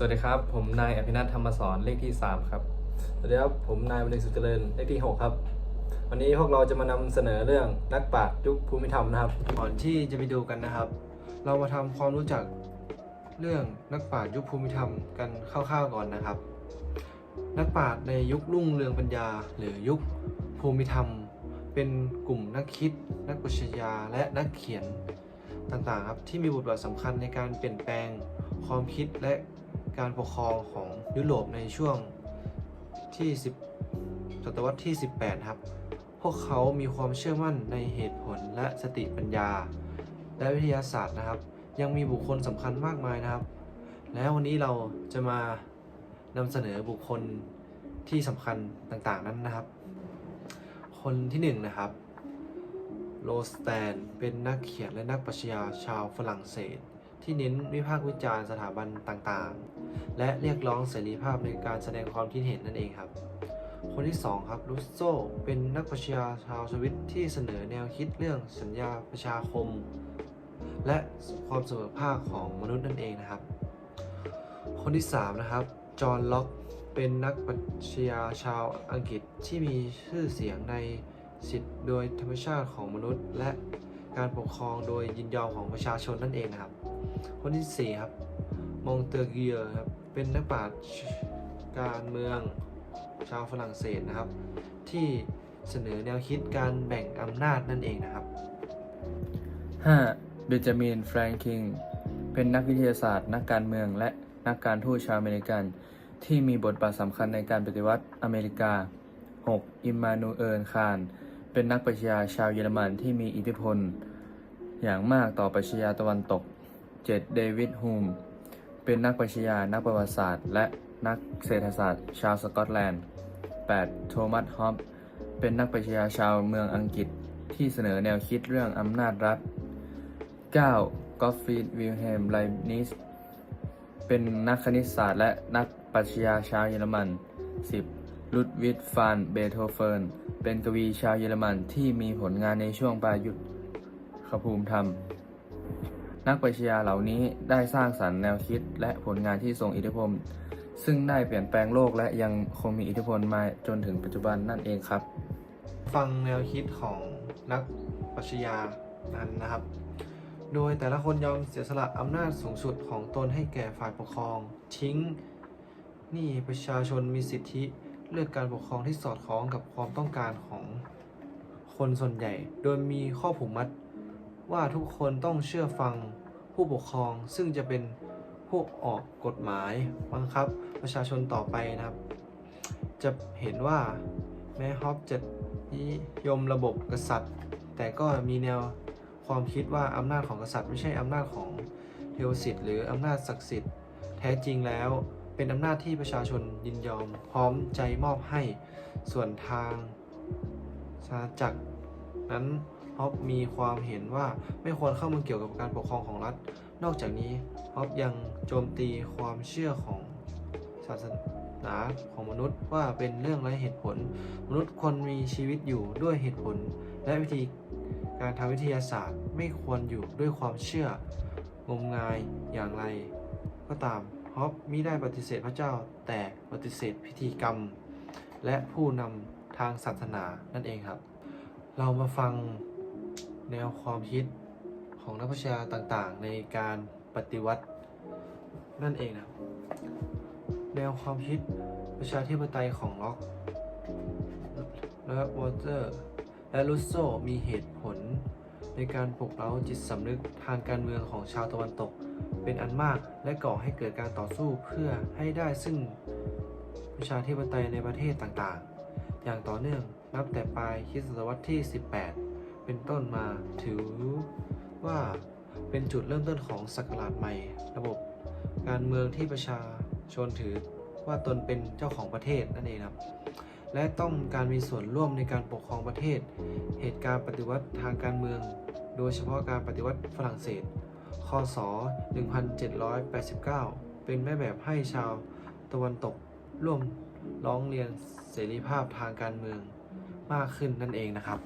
สวัสดีครับ ผมนายอภินัทธรรมสอนเลขที่ 3 ครับ สวัสดีครับ ผมนายวันเด็กสุขเจริญเลขที่ 6 ครับ วันนี้พวกเราจะมานำเสนอเรื่องนักปราชญ์ยุคภูมิธรรมนะครับ ก่อนที่จะไปดูกันนะครับ เรามาทำความรู้จักเรื่องนักปราชญ์ยุคภูมิธรรมกันคร่าวๆก่อนนะครับ นักปราชญ์ในยุครุ่งเรืองปัญญา หรือยุคภูมิธรรม เป็นกลุ่มนักคิด นักปรัชญาและนักเขียนต่างๆครับที่มีบทบาทสำคัญในการเปลี่ยนแปลงความคิดและ การปกครองของยุโรปในช่วงที่ 10 ศตวรรษที่ 18 ครับ พวกเขามีความเชื่อมั่นในเหตุผลและสติปัญญา และวิทยาศาสตร์นะครับ ยังมีบุคคลสำคัญมากมายนะครับ แล้ววันนี้เราจะมานำเสนอบุคคลที่สำคัญต่างๆนั้นนะครับ คนที่หนึ่งนะครับโรสแตนเป็นนักเขียนและนักปรัชญาชาวฝรั่งเศส ที่เน้นวิพากษ์วิจารณ์สถาบันต่างๆ และเรียกร้องเสรีภาพในการแสดงความคิดเห็นนั่นเองครับ คนที่ 2 ครับรุสโซเป็นนักปรัชญาชาวสวิตที่เสนอแนวคิดเรื่องสัญญาประชาคม และความเสมอภาคของมนุษย์นั่นเองนะครับ คนที่ 3 นะครับจอห์นล็อกเป็นนักปรัชญาชาวอังกฤษที่มีชื่อเสียงในสิทธิโดยธรรมชาติของมนุษย์ และ การปกครองโดยยินยอมของประชาชนนั่นเองนะครับ คนที่4ครับมงเตอร์เกียร์ครับเป็นนักปราชญ์การเมืองชาวฝรั่งเศสนะครับ ที่เสนอแนวคิดการแบ่งอำนาจนั่นเองนะครับ 5. เบนจามินแฟรงคิงเป็นนักวิทยาศาสตร์ นักการเมืองและนักการทูตชาวอเมริกัน ที่มีบทบาทสำคัญในการปฏิวัติอเมริกา 6. อิมมานูเอลคาน เป็นนักปรัชญาชาวเยอรมันที่มีอิทธิพล อย่างมากต่อปรัชญาตะวันตก 7. เดวิดฮูม เป็นนักปรัชญานักประวัติศาสตร์ และนักเศรษฐศาสตร์ ชาวสกอตแลนด์ 8. โทมัส ฮอปเป็นนักปรัชญาชาวเมืองอังกฤษที่เสนอแนวคิดเรื่องอำนาจรัฐ 9. กอฟฟรีดวิลเฮมไลนิสเป็นนักคณิตศาสตร์และนักปรัชญาชาวเยอรมัน 10. ลุดวิดฟานเบโธเฟน เป็นกวีชาวเยอรมันที่มีผลงานในช่วงปลายยุคขภูมิธรรม นักปรัชญาเหล่านี้ได้สร้างสรรค์แนวคิดและผลงานที่ทรงอิทธิพล ซึ่งได้เปลี่ยนแปลงโลกและยังคงมีอิทธิพลมาจนถึงปัจจุบันนั่นเองครับ ฟังแนวคิดของนักปรัชญานั้นนะครับ โดยแต่ละคนยอมเสียสละอำนาจสูงสุดของตนให้แก่ฝ่ายปกครอง ทิ้ง นี่ประชาชนมีสิทธิ เลือกการปกครองที่สอดคล้องกับความต้องการของคนส่วนใหญ่ โดยมีข้อผูกมัดว่าทุกคนต้องเชื่อฟังผู้ปกครองซึ่งจะเป็นผู้ออกกฎหมายบังคับ ประชาชนต่อไปนะครับ จะเห็นว่าแม้ฮอปจะนิยมระบบกษัตริย์ แต่ก็มีแนวความคิดว่าอำนาจของกษัตริย์ ไม่ใช่อำนาจของเทวสิทธิ์หรืออำนาจศักดิ์สิทธิ์แท้จริงแล้ว เป็นอำนาจที่ประชาชนยินยอม พร้อมใจมอบให้ส่วนทางชาจักรนั้นฮอปมีความเห็นว่าไม่ควรเข้ามาเกี่ยวกับการปกครองของรัฐ นอกจากนี้ฮอปยังโจมตีความเชื่อของศาสนาของมนุษย์ว่าเป็นเรื่องไร้เหตุผล มนุษย์ควรมีชีวิตอยู่ด้วยเหตุผล และวิธีการทางวิทยาศาสตร์ไม่ควรอยู่ด้วยความเชื่องมงายอย่างไรก็ตาม ฮอปมิได้ปฏิเสธพระเจ้าแต่ปฏิเสธพิธีกรรม และผู้นำทางศาสนานั่นเองครับ เรามาฟังแนวความคิดของนักปรัชาต่างๆ ในการปฏิวัตินั่นเองนะแนวความคิดประชาธิปไตยของล็อก และวอเตอร์ และลุสโซมีเหตุผลในการปลุกเร้าจิตสำนึกทางการเมืองของชาวตะวันตก เป็นอันมากและก่อให้เกิดการต่อสู้เพื่อให้ได้ซึ่งประชาธิปไตยในประเทศต่างๆ อย่างต่อเนื่องนับแต่ปลายคริสตศตวรรษที่ 18 เป็นต้นมาถือว่าเป็นจุดเริ่มต้นของศักราชใหม่ ระบบการเมืองที่ประชาชนถือว่าตนเป็นเจ้าของประเทศนั่นเองครับ และต้องการมีส่วนร่วมในการปกครองประเทศ เหตุการณ์ปฏิวัติทางการเมือง โดยเฉพาะการปฏิวัติฝรั่งเศส คศ 1789 เป็นแม่แบบให้ชาวตะวันตกร่วมร้องเรียนเสรีภาพทางการเมืองมากขึ้นนั่นเองนะครับ